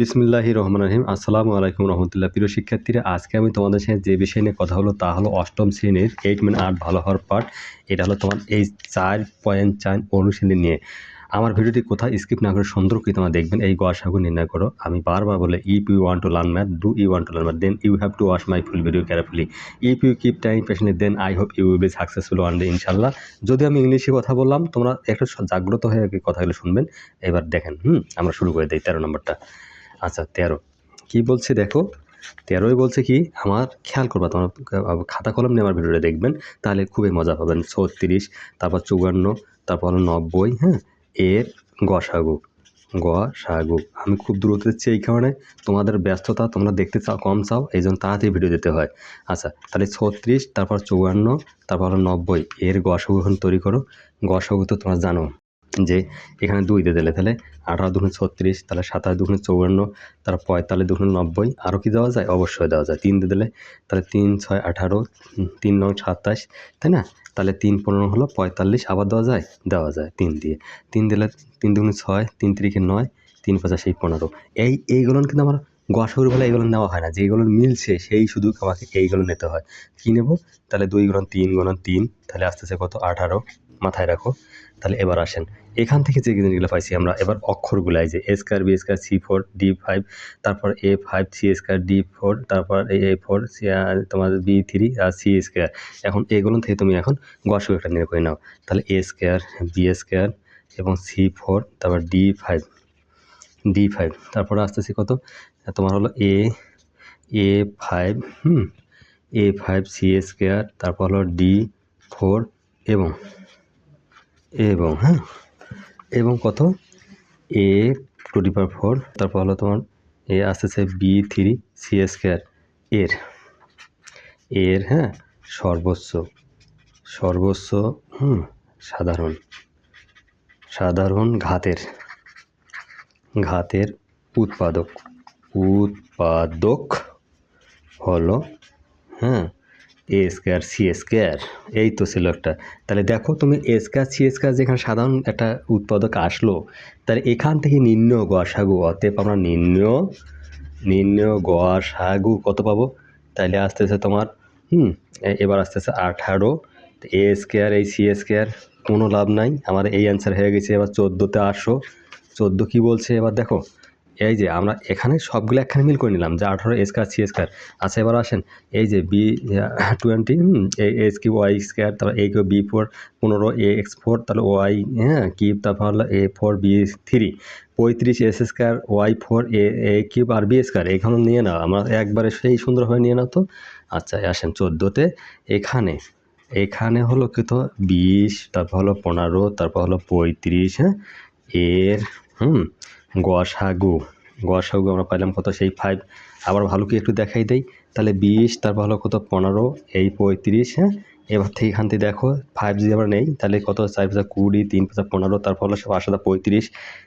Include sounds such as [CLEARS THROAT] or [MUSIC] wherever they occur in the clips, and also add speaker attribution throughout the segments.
Speaker 1: বিসমিল্লাহি রহমান রহিম। আসসালামু আলাইকুম রহমতুল্লাহ। প্রিয় শিক্ষার্থীরা, আজকে আমি তোমাদের সাথে যে বিষয় নিয়ে কথা হলো তা হলো অষ্টম শ্রেণির এইট মিন আর্ট ভালো হওয়ার পার্ট এটা হলো তোমার এই চার পয়েন্ট চার অনুশীলনী নিয়ে। আমার ভিডিওটি কোথায় স্কিপ না করে সুন্দর করে তোমরা দেখবেন, এই গসাগু নির্ণয় করো। আমি বারবার বলে if you want to learn math do you want to learn math then you have to watch my full video carefully if you keep time patient then I hope you will be successful one day ইনশাল্লাহ যদি আমি ইংলিশে কথা বললাম, তোমরা একটু জাগ্রত হয়ে কথাগুলো শুনবেন। এবার দেখেন, হুম, আমরা শুরু করে দিই। তেরো নম্বরটা। আচ্ছা তেরো। কী বলছে দেখো? তেরোই বলছে কি, আমার খেয়াল করবা, তোমার খাতা কলম নিয়ে আমার ভিডিওটা দেখবেন, তাহলে খুবই মজা পাবেন। ছত্রিশ, তারপর চুয়ান্ন, তারপর হলো নব্বই হ্যাঁ? এর গসাগু গসাগু আমি খুব দূরত্ব দিচ্ছি এই কারণে। তোমাদের ব্যস্ততা, তোমরা দেখতে চাও, কম চাও, এই জন্য তাড়াতাড়ি ভিডিও দিতে হয়। আচ্ছা তাহলে ছত্রিশ, তারপর চুয়ান্ন, তারপর হলো নব্বই, এর গসাগু এখন তৈরি করো। গসাগু তো তোমরা জানো। যে এখানে দুই দিয়ে দিলে তাহলে আঠারো দুগুণে ছত্রিশ, তাহলে সাতাশ দুগুণে চৌয়ান্ন, তারপর পঁয়তাল্লিশ দুগুণে নব্বই আরও কি দেওয়া যায়? অবশ্যই দেওয়া যায়। তিন দিয়ে দিলে তাহলে তিন, ছয়, আঠারো, তিন, নয়, সাতাশ, তাই না? তাহলে তিন পনেরো হলো পঁয়তাল্লিশ, আবার দেওয়া যায়? দেওয়া যায় তিন দিয়ে। তিন দিলে তিন দুগুণে ছয়, তিন তিরিখে নয়, তিন পঁচাশ পনেরো। এই, এইগুলো কিন্তু আমার গসর বলে এইগুলো নেওয়া হয় না। যেগুলো মিলছে, সেই শুধু আমাকে এইগুলো নিতে হয়। কী নেব? তাহলে দুই গুণন তিন গুণন তিন, তাহলে আস্তে আস্তে কত? আঠারো। মাথায় রাখো। তাহলে এবার আসেন। এখান থেকে যে জিনিসগুলো পাইছি আমরা, এবার অক্ষরগুলো এই যে A B square C four D five তারপর A five C square D four তারপর এ ফোর সি তোমার বি থ্রি আর সি স্কোয়ার এখন এগুলো থেকে তুমি এখন গসু একটা নিয়ে করে নাও। তাহলে এ স্কোয়ার বি স্কোয়ার এবং সি ফোর তারপর ডি ফাইভ ডি ফাইভ তারপরে আসতেছি কত? তোমার হলো এ এ ফাইভ হুম এ ফাইভ সি স্কোয়ার তারপর হলো ডি ফোর এবং এবং হ্যাঁ এবং কত? A two D power four তারপর হলো তোমার এ আসতেছে বি থ্রি সি স্কোয়ার এর এর হ্যাঁ সর্বোচ্চ সর্বোচ্চ, হুম, সাধারণ সাধারণ ঘাতের ঘাতের উৎপাদক উৎপাদক হলো হ্যাঁ এ স্কোয়ার সি স্কোয়ার এই তো ছিল একটা। তাহলে দেখো তুমি এ স্কোয়ার সি স্কোয়ার যেখানে সাধারণ একটা উৎপাদক আসলো, তাহলে এখান থেকে নিম্ন গসাগু অতএব আমরা নিম্ন নিম্ন গসাগু কত পাবো? তাহলে আসতেছে তোমার, হুম এবার আসতেছে আঠারো। এ স্কোয়ার এই সি স্কোয়ার কোনো লাভ নাই। আমার এই অ্যান্সার হয়ে গেছে, এবার চোদ্দোতে আসো। চোদ্দ কী বলছে? এবার দেখো। এই যে আমরা এখানে সবগুলো একখানে মিল করে নিলাম, যে আঠারো স্কোয়ার সি স্কোয়ার আচ্ছা এবার আসেন, এই যে B twenty S Q Y square তারপর এ কিউ বি ফোর পনেরো এ এক্স ফোর তাহলে ওয়াই হ্যাঁ কিউব তারপর হলো এ ফোর বি থ্রি পঁয়ত্রিশ S square Y four A A cube R B square এখানে নিয়ে নাও, আমরা একবারে সেই সুন্দরভাবে নিয়ে নাও তো। আচ্ছা আসেন, চোদ্দোতে, এখানে এখানে হলো কি তো, বিশ, তারপর হলো পনেরো, তারপর হলো পঁয়ত্রিশ হ্যাঁ এর, হুম গসাগু গসাগু আমরা পাইলাম কত? সেই ফাইভ আবার ভালো কি একটু দেখাই দেয় তাহলে বিশ, তারপর হলো কত? পনেরো, এই পঁয়ত্রিশ হ্যাঁ? এবার থেকে এখান থেকে দেখো ফাইভ যদি আমরা নেই, তাহলে কত? চার পাঁচা কুড়ি, তিন পাঁচা পনেরো, তারপর হলো সব আসাদা পঁয়ত্রিশ।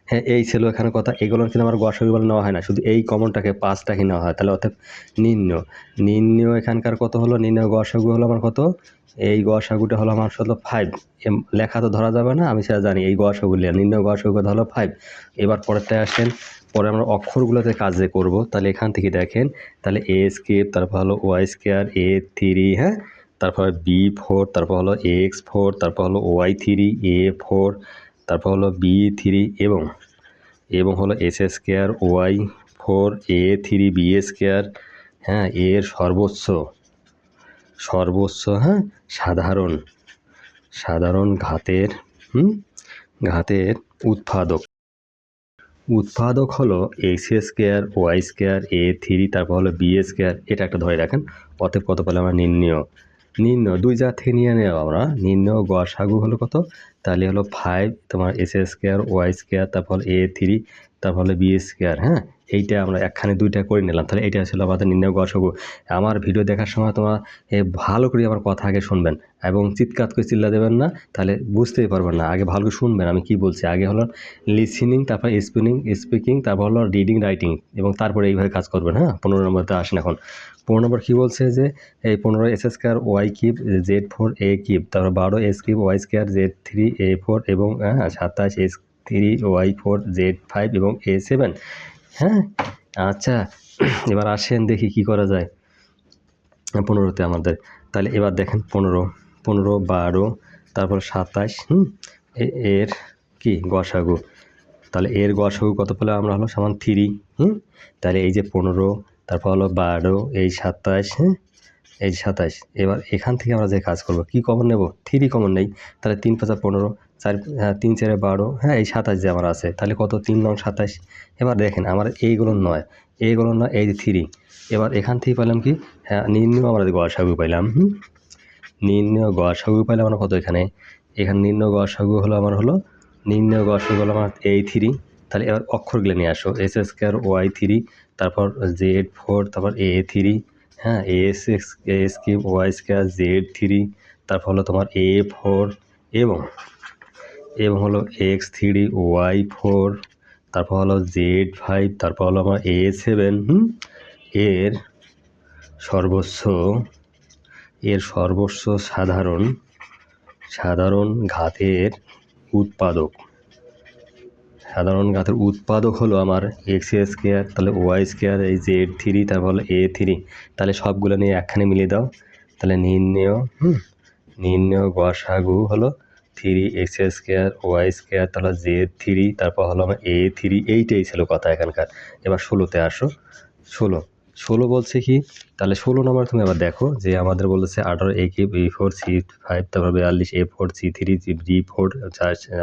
Speaker 1: হ্যাঁ এই ছিল এখানে কথা এগুলোর কিন্তু আমার গসাগু বলে নেওয়া হয় না, শুধু এই কমনটাকে পাঁচটাকে নেওয়া হয়, তাহলে অর্থাৎ নিম্ন। নিম্ন এখানকার কত হলো? নিম্ন গসাগু হলো আমার কত? এই গসাগুটা হলো আমার হলো ফাইভ লেখা তো ধরা যাবে না, আমি সেটা জানি, এই গসাগুলি নিম্ন গসাগু হলো ফাইভ এবার পরেরটায় আসেন, পরে আমরা অক্ষরগুলোতে কাজে করব, তাহলে এখান থেকে দেখেন, তাহলে এ স্কেপ তারপর হলো ওয়াই স্কোয়ার এ থ্রি হ্যাঁ? তারপর বি ফোর, তারপর হলো এক্স ফোর, তারপর হলো ওয়াই থ্রি, এ ফোর, তারপর হলো বি থ্রি এবং এবং হলো S square, Y four, A three, B square হ্যাঁ এর সর্বোচ্চ সর্বোচ্চ হ্যাঁ সাধারণ সাধারণ ঘাতের, হুম, ঘাতের উৎপাদক। উৎপাদক হলো X square, Y square, A three, তারপর হলো বি স্কোয়ার, এটা একটা ধরে রাখেন, অতএব কত পেলে আমরা নির্ণয়। নির্ণয় দুই জায়গা থেকে নিয়ে নেব আমরা। নির্ণয় সাগু হলো কত? তাহলে হলো ফাইভ তোমার এস স্কোয়ার ওয়াই স্কোয়ার তারপর এ থ্রি তারপর হলো স্কোয়ার হ্যাঁ? এইটা আমরা একখানে দুইটা করে নিলাম। তাহলে এইটা ছিল আমাদের নির্ণয় গসগু আমার ভিডিও দেখার সময় তোমার ভালো করে আমার কথা আগে শুনবেন এবং চিৎকার করে চিল্লা দেবেন না, তাহলে বুঝতেই পারবেন না। আগে ভালো করে শুনবেন, আমি কি বলছি? আগে হলো লিসিনিং তারপর স্পিনিং স্পিকিং তারপর হলো রিডিং রাইটিং এবং তারপরে এইভাবে কাজ করবেন হ্যাঁ? পনেরো নম্বরতে আসেন এখন। পনেরো নম্বর কী বলছে যে এই পনেরো S square Y cube Z four A cube তারপর বারো S cube Y square Z three A four এবং হ্যাঁ সাতাশ S three Y four Z five এবং এ সেভেন। হ্যাঁ? আচ্ছা এবার আসেন দেখি কি করা যায়। পনেরোতে আমাদের। তাহলে এবার দেখেন পনেরো পনেরো, বারো, তারপর সাতাশ, হুম? এর কি? গসাগু। তাহলে এর গসাগু কত পেলে আমরা? হলো সমান থ্রি, হুম? তাহলে এই যে পনেরো, তারপর হলো বারো, এই সাতাশ হ্যাঁ এই সাতাশ। এবার এখান থেকে আমরা যে কাজ করব, কি কমন নেব? থ্রি কমন নেই। তাহলে তিন পাঁচা পনেরো চার হ্যাঁ তিন চারে বারো হ্যাঁ এই সাতাশ যে আমার আছে, তাহলে কত? তিন নং সাতাশ। এবার দেখেন, আমার এইগুলো নয় এইগুলো নয়, এই থ্রি এবার এখান থেকে পেলাম কি? হ্যাঁ নির্ণয় আমরা গসাগু পাইলাম, হুম? নির্ণয় গসাগু পাইলাম আমরা কত এখানে? এখানে নির্ণয় গসাগু হলো আমার হলো নির্ণয় গসাগু হলো আমার এই থ্রি তাহলে এবার অক্ষরগুলো নিয়ে আসো S S square Y three তারপর জেড ফোর তারপর এ থ্রি হ্যাঁ S X S cube Y square Z three তারপর হলো তোমার এ ফোর এবং এবং হলো এক্স থ্রি ওয়াই ফোর তারপর হলো জেড ফাইভ তারপর হলো আমার এ সেভেন এর সর্বোচ্চ এর সর্বোচ্চ সাধারণ সাধারণ ঘাতের উৎপাদক। সাধারণ ঘাতের উৎপাদক হলো আমার এক্স স্কোয়ার তাহলে ওয়াই স্কোয়ার এই জেড থ্রি তারপর হলো এ থ্রি তাহলে সবগুলো নিয়ে একখানে মিলিয়ে দাও। তাহলে নির্ণয়, হুম? নির্ণয়, গসাগু হলো three X square Y square তাহলে জেড থ্রি তারপর হলো আমার এ থ্রি এইটাই ছিল কথা এখানকার। এবার ষোলোতে আসো। ষোলো। ষোলো বলছে কি? তাহলে ষোলো নম্বর তুমি আবার দেখো যে আমাদের বলেছে আঠারো A K B four C five তারপর বিয়াল্লিশ A four C three D four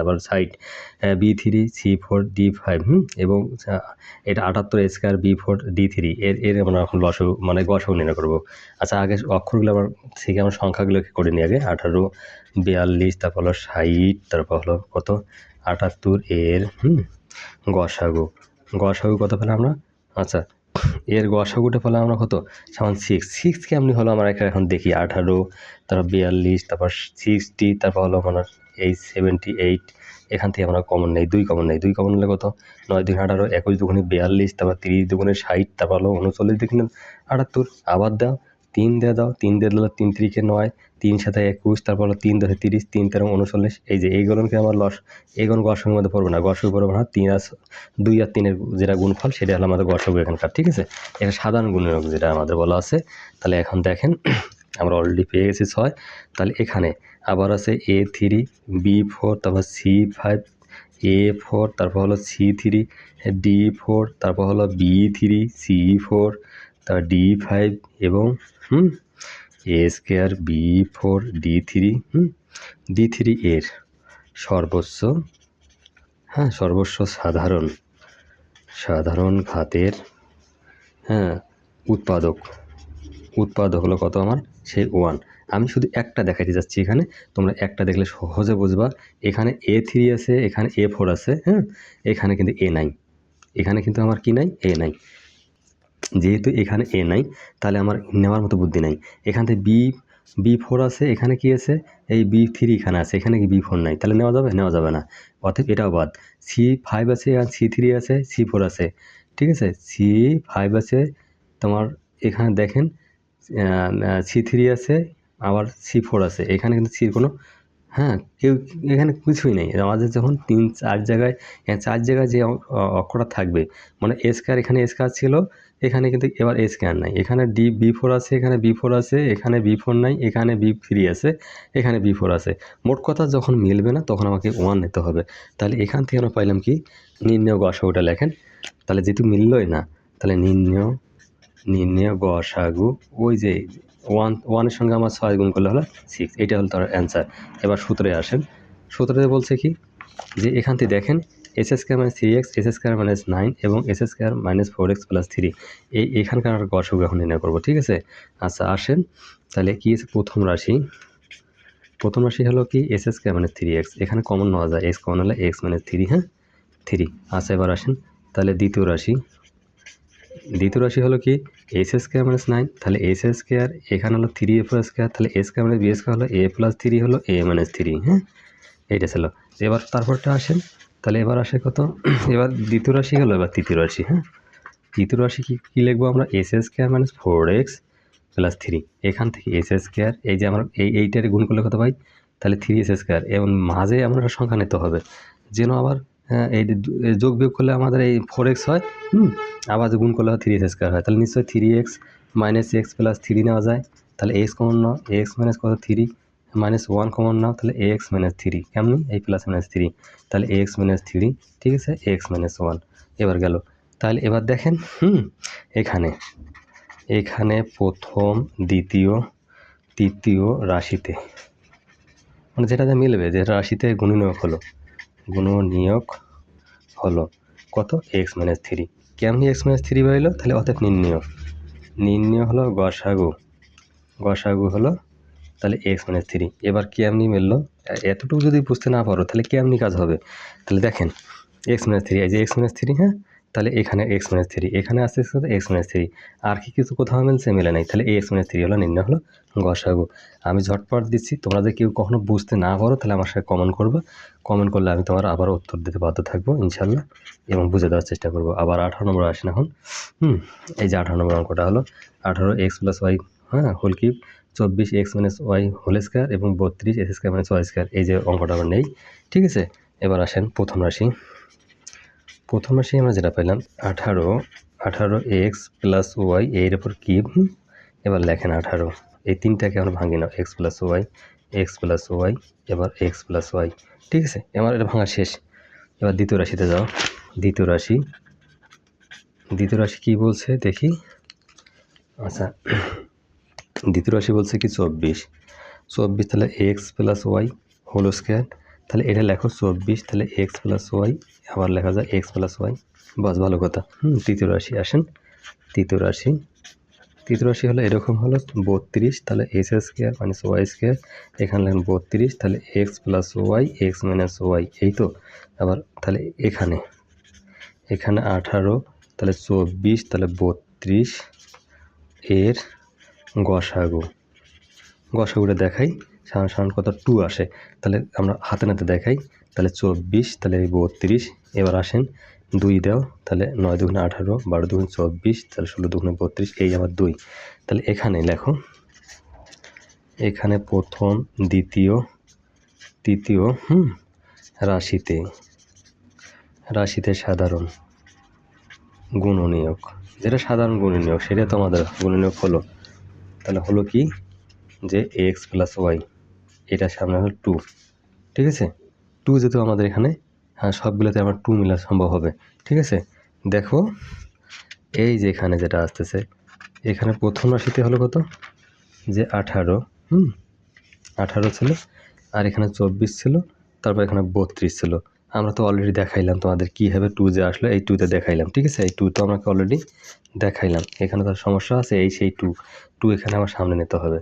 Speaker 1: আবার side B three C four D five হুম? এবং এটা আটাত্তর square B four D three এর এর আমরা এখন লসও মানে গসও নির্ণয় করব। আচ্ছা আগে অক্ষরগুলো আমার থেকে আমার সংখ্যাগুলোকে করে নিই আগে। আঠারো বিয়াল্লিশ, তারপর হলো ষাট, তারপর হলো কত? আটাত্তর এর, হুম, গসাগু। গসাগু কত পেলাম আমরা? আচ্ছা এর গসাগুটা পেলাম আমরা কত? সমান সিক্স সিক্স কেমনি হলো আমরা এখানে দেখি? আঠারো, তারপর বিয়াল্লিশ, তারপর সিক্সটি তারপর হলো আপনার এই সেভেন্টি এইট এখান থেকে আমরা কমন নেই, দুই কমন নেই। দুই কমন নিলে কত? নয় দুই আঠারো, একুশ দুগুণে বিয়াল্লিশ, তারপর তিরিশ দুগুণে ষাট, তারপর হলো উনচল্লিশ দুগুণে আটাত্তর, আবার দাও। তিন দিয়ে দাও, তিন দিয়ে দিলে তিন তিরিকে নয়, তিন সাথে একুশ, তারপর হলো তিন দশে তিরিশ, তিন তেরো উনচল্লিশ। এই যে এইগুলোকে আমার লস এইগুলো গসের মধ্যে পড়বে না। গসের পড়বে না, তিন আর দুই আর তিনের যেটা গুণফল, সেটা হলো আমাদের গসক এখানকার, ঠিক আছে? এটা সাধারণ গুণনীয়ক যেটা আমাদের বলা আছে। তাহলে এখন দেখেন, [CLEARS THROAT] আমরা অলরেডি পেয়ে গেছি ছয়। তাহলে এখানে আবার আছে এ থ্রি বি ফোর তারপর সি ফাইভ এ ফোর তারপর হলো সি থ্রি ডি ফোর তারপর হলো বি থ্রি সি ফোর তারপর ডি ফাইভ এবং, হুম A square B four D three hmm D three এর সর্বোচ্চ হ্যাঁ সর্বোচ্চ সাধারণ সাধারণ ঘাতের হ্যাঁ উৎপাদক উৎপাদক হলো কত আমার? সেই ওয়ান আমি শুধু একটা দেখাইতে যাচ্ছি এখানে, তোমরা একটা দেখলে সহজে বুঝবা, এখানে এ থ্রি আছে, এখানে এ ফোর আছে হ্যাঁ এখানে কিন্তু এ নাই এখানে কিন্তু আমার কি নাই? এ নাই যেহেতু এখানে এ নাই, তাহলে আমার নেওয়ার মতো বুদ্ধি নাই। এখান থেকে বি বি ফোর আছে, এখানে কি আছে? এই বি থ্রি এখানে আছে, এখানে কি বি ফোর নাই? তাহলে নেওয়া যাবে? নেওয়া যাবে না। অতএব এটাও বাদ। সি ফাইভ আছে আর সি থ্রি আছে সি ফোর আছে। ঠিক আছে? সি ফাইভ আছে, তোমার এখানে দেখেন সি থ্রি আছে, আবার সি ফোর আছে। এখানে কিন্তু সির কোনো হ্যাঁ কেউ এখানে কিছুই নেই। আমাদের যখন তিন চার জায়গায় চার জায়গায় যে অক্ষরটা থাকবে মানে এসকার এখানে এসকার ছিল এখানে কিন্তু এবার এস স্ক্যান নাই। এখানে ডি বি ফোর আছে, এখানে বি ফোর আছে, এখানে বি ফোর নাই, এখানে বি থ্রি আছে, এখানে বি ফোর আছে। মোট কথা যখন মিলবে না, তখন আমাকে ওয়ান নিতে হবে। তাহলে এখান থেকে আমরা পাইলাম কি? নির্ণয় গসাগুটা লেখেন। তাহলে যেহেতু মিললই না, তাহলে নির্ণয় নির্ণয় গসাগু, ওই যে ওয়ান ওয়ানের সঙ্গে আমার ছয় গুণ করলে হলো সিক্স এটা হলো তার অ্যান্সার এবার সূত্রে আসেন। সূত্রে বলছে কি? যে এখান থেকে দেখেন S S square minus three X, S S square minus nine এবং S S square minus four X plus three. এই এখানকার গসাগু এখন নির্ণয় করব, ঠিক আছে? আচ্ছা আসেন। তাহলে কি আছে প্রথম রাশি? প্রথম রাশি হলো কি? S S square minus three X. এখানে কমন নেওয়া যায়। এক্স কমন হলে এক্স মাইনাস থ্রি হ্যাঁ? থ্রি। আচ্ছা এবার আসেন। তাহলে দ্বিতীয় রাশি। দ্বিতীয় রাশি হলো কি? S S square minus nine. তাহলে এস স্কোয়ার এখানে হলো থ্রি এ প্লাস স্কোয়ার তাহলে A square minus B square হলো এ প্লাস থ্রি হলো এ মাইনাস থ্রি হ্যাঁ? এইটা ছিল। এবার তারপরটা আসেন। তাহলে এবার আসে কত? [CLEARS THROAT] এবার দ্বিতীয় রাশি হলো এবার তৃতীয় রাশি হ্যাঁ? তৃতীয় রাশি কী কী লিখব আমরা? S S square minus four X plus three এখান থেকে এস এস স্কোয়ার এই যে আমরা, এই, এইটার গুণ করলে কত পাই? তাহলে থ্রি এস এস স্কোয়ার এবং মাঝে আমরা একটা সংখ্যা নিতে হবে। যেন আবার হ্যাঁ এই যোগ বিয়োগ করলে আমাদের এই ফোর এক্স হয়, হুম? আবার গুণ করলে থ্রি এক্স স্কোয়ার হয়। তাহলে নিশ্চয়ই three X minus X plus three নেওয়া যায়। তাহলে এক্স কমন নাও এক্স মাইনাস কত? থ্রি মাইনাস ওয়ান কমন নাও তাহলে এক্স মাইনাস থ্রি কেমন? এই প্লাস মাইনাস থ্রি তাহলে এক্স মাইনাস থ্রি ঠিক আছে? এক্স মাইনাস ওয়ান এবার গেল। তাহলে এবার দেখেন, হুম, এখানে এখানে প্রথম, দ্বিতীয়, তৃতীয় রাশিতে। মানে যেটাতে মিলবে, যে রাশিতে গুণনীয়ক হলো। গুণনীয়ক হলো। কত? এক্স মাইনাস থ্রি কেমনি এক্স মাইনাস থ্রি বেরোলো তাহলে অর্থাৎ নির্ণয়। নির্ণয় হলো গসাগু। গসাগু হলো তাহলে এক্স মাইনাস থ্রি। এবার কেমনি মিললো? এতটুকু যদি বুঝতে না পারো, তাহলে কেমনি কাজ হবে? তাহলে দেখেন, এক্স মাইনাস থ্রি, এই যে এক্স মাইনাস থ্রি হ্যাঁ? তাহলে এখানে এক্স মাইনাস থ্রি, এখানে আসতে আসতে এক্স মাইনাস থ্রি। আর কি কিছু কোথাও মিলছে? মিলে নাই। তাহলে এক্স মাইনাস থ্রি হলো নির্ণয় হলো গসাগু। আমি ঝটপট দিচ্ছি, তোমরা যদি কেউ কখনো বুঝতে না পারো, তাহলে আমার সাথে কমেন্ট করবে। কমেন্ট করলে আমি তোমার আবার উত্তর দিতে বাধ্য থাকব ইনশাল্লাহ এবং বুঝে দেওয়ার চেষ্টা করব। আবার আঠারো নম্বর আসেন এখন। হুম, এই যে আঠারো নম্বর অঙ্কটা হলো। আঠারো এক্স প্লাস ওয়াই হ্যাঁ হোল কিউব চব্বিশ X minus Y whole square এবং বত্রিশ X square minus Y square, এই যে অঙ্কটা আমার নেই, ঠিক আছে? এবার আসেন প্রথম রাশি। প্রথম রাশি আমরা যেটা পেলাম আঠারো আঠারো এক্স প্লাস ওয়াই, এর উপর কিউব। এবার লেখেন আঠারো, এই তিনটাকে আমরা ভাঙি নাও, X plus Y, X plus Y, এবার এক্স প্লাস ওয়াই, ঠিক আছে? এবার এটা ভাঙা শেষ। এবার দ্বিতীয় রাশিতে যাও। দ্বিতীয় রাশি দ্বিতীয় রাশি কী বলছে? দেখি। আচ্ছা দ্বিতীয় রাশি বলছে কি চব্বিশ। চব্বিশ তাহলে X plus Y whole square. তাহলে এটা লেখো চব্বিশ, তাহলে এক্স প্লাস ওয়াই, আবার লেখা যায় এক্স প্লাস ওয়াই। বাস ভালো কথা। হুম, তৃতীয় রাশি, আসেন। তৃতীয় রাশি। তৃতীয় রাশি হলো এরকম হলো, বত্রিশ, তাহলে X square minus Y square. এখানে লেখেন বত্রিশ, তাহলে X plus Y, X minus Y, এই তো। আবার তাহলে এখানে এখানে আঠারো, তাহলে চব্বিশ, তাহলে বত্রিশ। এর গসাগু গসাগুটা দেখাই সাধারণ সাধারণ কত টু আসে। তাহলে আমরা হাতে নাতে দেখাই, তাহলে চব্বিশ, তাহলে বত্রিশ, এবার আসেন দুই দেও, তাহলে নয় দুগুণে আঠারো, বারো দুগুণে চব্বিশ, তাহলে ষোলো দুগুণে বত্রিশ, এই আবার দুই। তাহলে এখানে লেখো, এখানে প্রথম, দ্বিতীয়, তৃতীয়, হুম, রাশিতে রাশিতে সাধারণ গুণনীয়ক। যেটা সাধারণ গুণনীয়ক, সেটা তো আমাদের গুণনীয়ক হলো তাহলে হলো কি যে এক্স প্লাস ওয়াই এটা সামনে হলো টু ঠিক আছে? টু যেহেতু আমাদের এখানে হ্যাঁ সবগুলোতে আমার টু মিলা সম্ভব হবে, ঠিক আছে? দেখো, এই যে এখানে যেটা আসতেছে, এখানে প্রথম রাশিতে হলো কত? যে আঠারো, হুম? আঠারো ছিল, আর এখানে চব্বিশ ছিল, তারপর এখানে বত্রিশ ছিল। আমরা তো অলরেডি দেখাইলাম তোমাদের কীভাবে টু যে আসলো, এই টুতে দেখাইলাম, ঠিক আছে? এই টু তো আমাকে অলরেডি দেখাইলাম। এখানে তো সমস্যা আছে, এই সেই টু টু এখানে আমার সামনে নিতে হবে।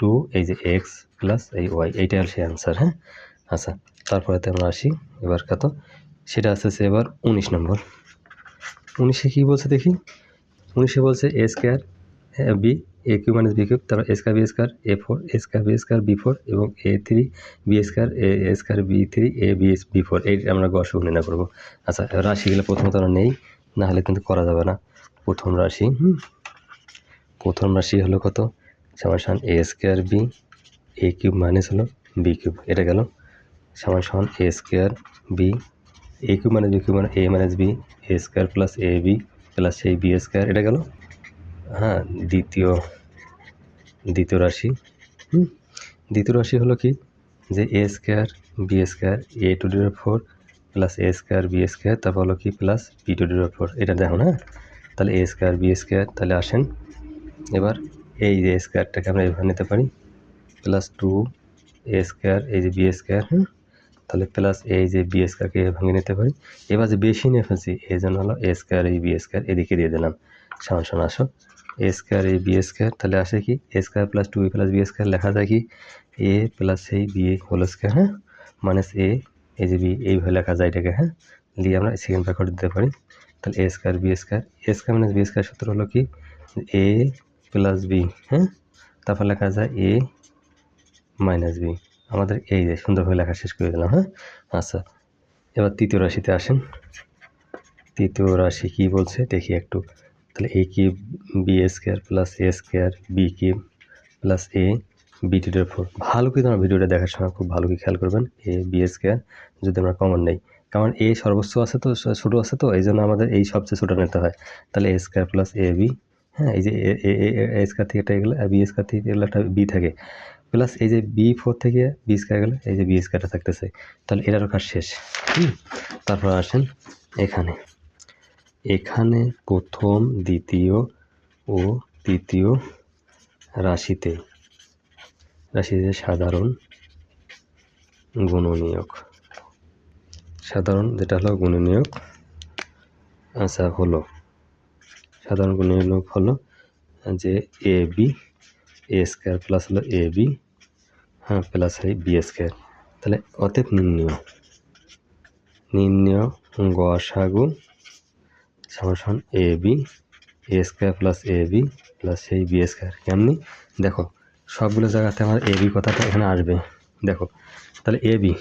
Speaker 1: টু এই যে এক্স প্লাস এই ওয়াই এইটা হল সেই অ্যান্সার হ্যাঁ? আচ্ছা তারপরেতে আমরা আসি, এবার কত? সেটা আসতেছে এবার উনিশ নম্বর। উনিশে কী বলছে দেখি? উনিশে বলছে A square B A Q minus B cube তারপর A square B square A four A square B square B four এবং A three B square A square B three A B S B four এই আমরা গসক নির্ণয় করব। আচ্ছা রাশিগুলো প্রথমত আমরা নেই, না হলে কিন্তু করা যাবে না। প্রথম রাশি প্রথম রাশি হলো কত? সমান সমান A square B A cube minus হলো বি কিউব এটা গেল। সমান সমান A square B A cube minus B cube মানে A minus B A square plus A B plus সেই বি স্কোয়ার এটা গেল। হ্যাঁ দ্বিতীয় দ্বিতীয় রাশি। হুম, দ্বিতীয় রাশি হলো কি? যে A square B square A two ডির four plus A square B square তারপর হলো কি? প্লাস বি টু ডির ফোর এটা দেখো না? তাহলে এ স্কোয়ার বি স্কোয়ার তাহলে আসেন। এবার এই যে স্কোয়ারটাকে আমরা এভাবে নিতে পারি। প্লাস টু এ স্কোয়ার এই যে বি স্কোয়ার হ্যাঁ তাহলে প্লাস এই যে বি স্কোয়ারকে ভাঙে নিতে পারি। এবার যে বেশি নিয়ে ফেলছি, এই জন্য হলো এ স্কোয়ার এই বি স্কোয়ার এদিকে দিয়ে দিলাম। সমান সমান আসো। এ স্কোয়ার এই বি স্কোয়ার তাহলে আসে কি? A square plus two plus B square লেখা যায় কি? এ প্লাস এই বি হোল স্কোয়ার হ্যাঁ? মাইনাস এ এই যে বি এইভাবে লেখা যায় এটাকে হ্যাঁ? দিয়ে আমরা সেকেন্ড ব্র্যাকেট দিতে পারি। তাহলে A square B square A square minus B square সূত্র হলো কি? এ প্লাস বি হ্যাঁ? তারপর লেখা যায় এ মাইনাস বি আমাদের এই যে সুন্দরভাবে লেখা শেষ করে দিলাম হ্যাঁ? আচ্ছা এবার তৃতীয় রাশিতে আসেন। তৃতীয় রাশি কী বলছে? দেখি একটু। তাহলে A cube B A square plus A square B cube plus A B টুডের four ভালো করে তোমার ভিডিওটা দেখার সময় খুব ভালো করে খেয়াল করবেন এ বি এ স্কোয়ার যদি আমরা কমন নেই। কারণ এ সর্বোচ্চ আছে তো ছোটো আছে তো এই জন্য আমাদের এই সবচেয়ে ছোটো নিতে হয়। তাহলে A square plus A B হ্যাঁ এই যে এ স্কোয়ার থেকে এটা এগুলো বি স্কোয়ার থেকে এগুলো একটা বি থাকে। প্লাস এই যে বি ফোর থেকে বি স্কোয়ার গেলে, এই যে বি স্কোয়ারটা থাকতেছে। তাহলে এটারও কাজ শেষ। হুম, তারপর আসেন এখানে। এখানে প্রথম, দ্বিতীয় ও তৃতীয় রাশিতে। রাশিতে সাধারণ গুণনীয়ক। সাধারণ যেটা হলো গুণনীয়ক আচ্ছা হলো, সাধারণ গুণনীয়ক হলো যে A B, A square plus হলো এ বি হ্যাঁ প্লাস এই বি স্কোয়ার। তাহলে অতএব নির্ণয়। নির্ণয় গসাগু সমান A B, A square plus A B plus সেই বি স্কোয়ার, কেমনি? দেখো, সবগুলো জায়গাতে আমার এ বি কথাটা এখানে আসবে। দেখো, তাহলে এ বি,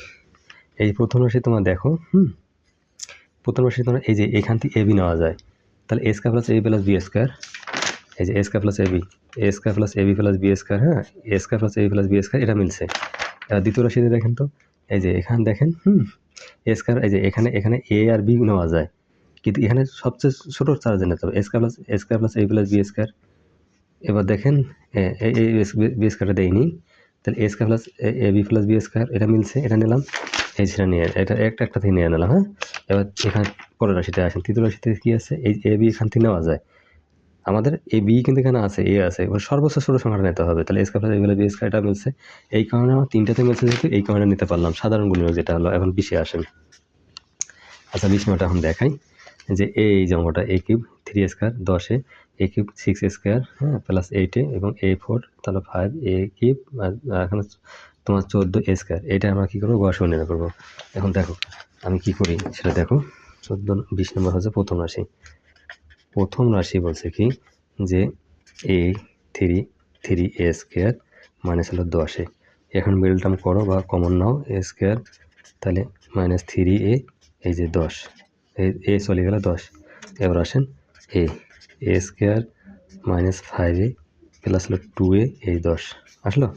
Speaker 1: এই প্রথম রাশি তোমার দেখো, হুম? প্রথম রাশি তোমার এই যে এখান থেকে এ বি নেওয়া যায়, তাহলে A square plus A plus B square, এই যে A square plus A B, A square plus A B plus B square হ্যাঁ? A square plus A B plus B square, এটা মিলছে। এবার দ্বিতীয় রাশিতে দেখেন তো, এই যে এখানে দেখেন, হুম? এ স্কোয়ার, এই যে এখানে এখানে এ আর বি নেওয়া যায়। কিন্তু এখানে সবচেয়ে ছোটো চার্জে নিতে হবে A square plus A square plus A plus B square এবার দেখেন এই বি স্কোয়ারটা দেয়নি। তাহলে A square plus A B plus B square এটা মিলছে, এটা নিলাম। এই সেটা নিয়ে, এটা একটা একটা থেকে নিয়ে নিলাম হ্যাঁ? এবার এখানে পরের রাশিতে আসেন, তৃতীয় রাশিতে কী আছে? এই এ বি এখান থেকে নেওয়া যায়। আমাদের এ বি কিন্তু এখানে আছে এ আছে। এবার সর্বোচ্চ ছোটো সংখ্যাটা নিতে হবে। তাহলে A square plus A plus B square এটা মিলছে। এই কারণে আমার তিনটাতে মিলছে যেহেতু, এই কারণে নিতে পারলাম। সাধারণ গুণনীয়ক যেটা হলো, এখন বিশে আসেন। আচ্ছা বিশ নম্বরটা এখন দেখাই। যে এ এই যে অঙ্কটা এ কিউব থ্রি স্কোয়ার দশে এ কিউব সিক্স স্কোয়ার হ্যাঁ প্লাস এইটে এবং এ ফোর তাহলে ফাইভ এ কিউব আর এখানে তোমার চোদ্দ এ স্কোয়ার এটা আমরা কী করব? গস নির্ণয় করব। এখন দেখো, আমি কি করি? সেটা দেখো। চোদ্দ বিশ নম্বর হচ্ছে প্রথম রাশি। প্রথম রাশি বলছে কি? যে A three three A square minus হলো দশে এখন মিডল টার্ম করো বা কমন নাও এ স্কোয়ার তাহলে মাইনাস থ্রি এ এই যে দশ। এ চলে গেল দশ। এবার আসেন A A square minus five A plus হলো টু এ, এই দশ। আসলো?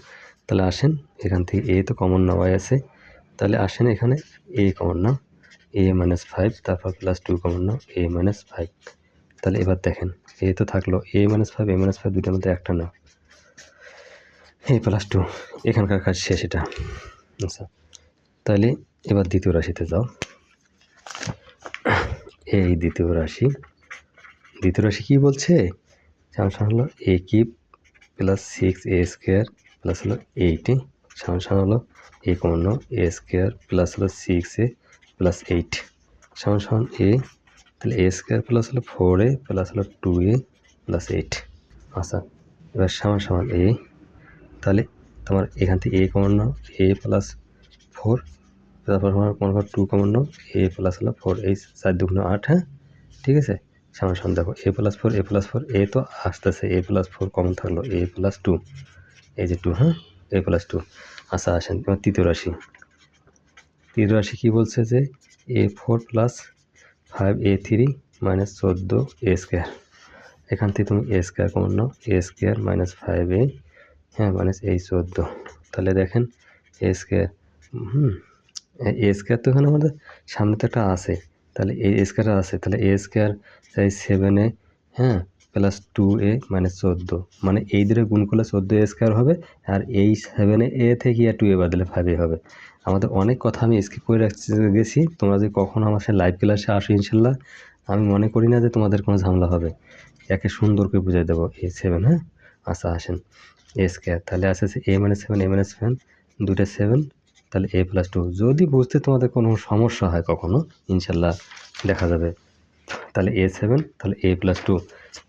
Speaker 1: তাহলে আসেন, এখান থেকে এ তো কমন নেওয়াই আছে। তাহলে আসেন এখানে এ কমন নাও এ মাইনাস ফাইভ তারপর প্লাস টু কমন নাও এ মাইনাস ফাইভ তাহলে এবার দেখেন, এ তো থাকল, A minus five A minus five দুটোর মধ্যে একটা নাও এ প্লাস টু এখানকার কাজ শেষ এটা। আচ্ছা তাহলে এবার দ্বিতীয় রাশিতে যাও। এই দ্বিতীয় রাশি। দ্বিতীয় রাশি কী বলছে? সামসান হলো a cube plus six a square plus হলো এইটে সামসান হলো a common a square plus হলো সিক্স এ প্লাস এইট সমান এ তাহলে এ স্কোয়ার প্লাস হলো ফোর এ প্লাস হলো টু এ প্লাস এইট আচ্ছা এবার সমান সমান এ তাহলে তোমার এখান থেকে a common a plus four তারপর করো টু কমন নাও এ প্লাস হলো ফোর এই চার দুগুণ আট হ্যাঁ? ঠিক আছে? সমান সমান দেখো a plus four a plus four a তো আসতেছে এ প্লাস ফোর কমন থাকল এ প্লাস টু এই যে টু হ্যাঁ? এ প্লাস টু আচ্ছা আসেন, তোমার তৃতীয় রাশি। তৃতীয় রাশি কী বলছে যে a four plus five a three minus চোদ্দ এ স্কোয়ার এখান থেকে তুমি a square common now a square minus five a হ্যাঁ মাইনাস এই চোদ্দ। তাহলে দেখেন এ স্কোয়ার হুম এ স্কোয়ার তো এখানে আমাদের সামনে তো একটা আছে। তাহলে এ স্কোয়ার আছে। তাহলে এ স্কোয়ার সেভেন এ হ্যাঁ প্লাস টু এ মানে চোদ্দ। মানে এই দুটো গুণ করলে চোদ্দ এ স্কোয়ার হবে আর এই সেভেনে এ থেকে আর টু এ বাদলে ফাইভ এ হবে। আমাদের অনেক কথা আমি স্কিপ করে রাখছি, গেছি। তোমরা যদি কখনো আমার সাথে লাইভ ক্লাসে আসো ইনশাল্লাহ, আমি মনে করি না যে তোমাদের কোনো ঝামেলা হবে। একে সুন্দর করে বুঝাই দেবো এ সেভেন হ্যাঁ? আচ্ছা আসেন। এ স্কোয়ার তাহলে আছে এ মানে সেভেন এ মানে সেভেন দুটো সেভেন তাহলে এ প্লাস টু যদি বুঝতে তোমাদের কোনো সমস্যা হয় কখনো, ইনশাল্লাহ দেখা যাবে। তাহলে এ সেভেন তাহলে এ প্লাস টু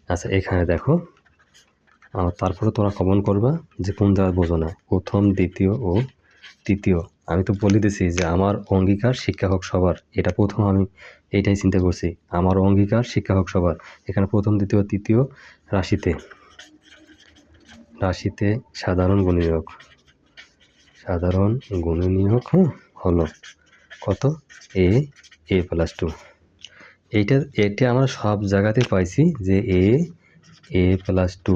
Speaker 1: আচ্ছা এখানে দেখো। আর তারপরে তোমরা কমন করবা যে কোন জায়গায় বোঝো না। প্রথম, দ্বিতীয় ও তৃতীয়। আমি তো বলে দিছি যে আমার অঙ্গীকার শিক্ষা হোক সবার। এটা প্রথম আমি এইটাই চিন্তা করছি। আমার অঙ্গীকার শিক্ষা হোক সবার। এখানে প্রথম, দ্বিতীয়, তৃতীয় রাশিতে। রাশিতে সাধারণ গুণনীয়ক। সাধারণ গুণনীয়ক হ্যাঁ? হলো কত? এ এ প্লাস টু এইটা, এটা আমরা সব জায়গাতে পাইছি যে এ এ প্লাস টু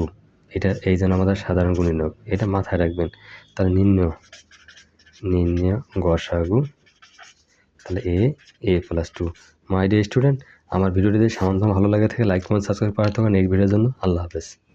Speaker 1: এটা এই জন্য আমাদের সাধারণ গুণনীয়ক এটা মাথায় রাখবেন। তাহলে নিম্ন নিম্ন গসাগু, তাহলে a a plus two my dear student আমার ভিডিওটি যদি সামান্য ভালো লাগে থাকে লাইক কমেন্ট সাবস্ক্রাইব করার তখন নেক্সট ভিডিওর জন্য। আল্লাহ হাফেজ।